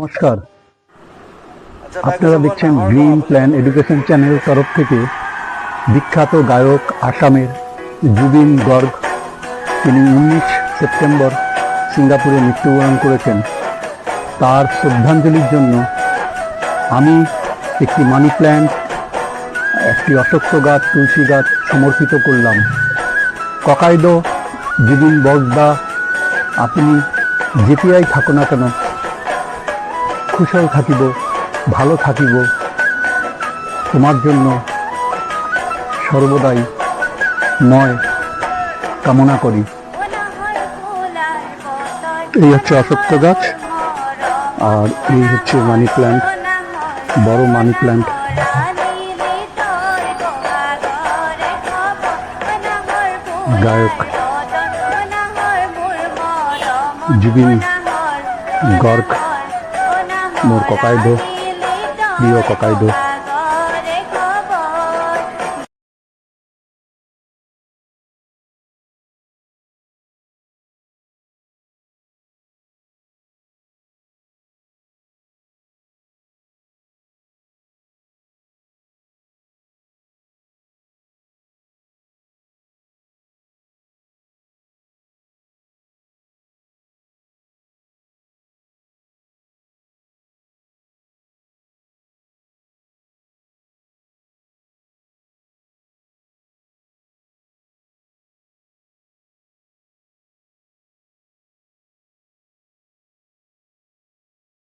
নমস্কার। আচ্ছা, আপনারা দেখছেন গ্রিন প্ল্যান এডুকেশন চ্যানেল তরফ থেকে বিখ্যাত গায়ক আসামের জুবিন গর্গ। তিনি উনিশ সেপ্টেম্বর সিঙ্গাপুরে মৃত্যুবরণ করেছেন। তার শ্রদ্ধাঞ্জলির জন্য আমি একটি মানি প্ল্যান্ট একটি অশ্বত্থ গাছ তুলসী গাছ সমর্পিত করলাম। ককাইদো জুবিন বগদা আপনি যেটিয়াই থাকো না কেন কুশল থাকিব, ভালো থাকিব। তোমার জন্য সর্বদাই ময় কামনা করি। এই হচ্ছে অশোক গাছ, আর এই হচ্ছে মানি প্ল্যান্ট, বড় মানি প্ল্যান্ট। গায়ক জুবিন গর্গ। મૂર્કો કાયદો દીવો કાયદો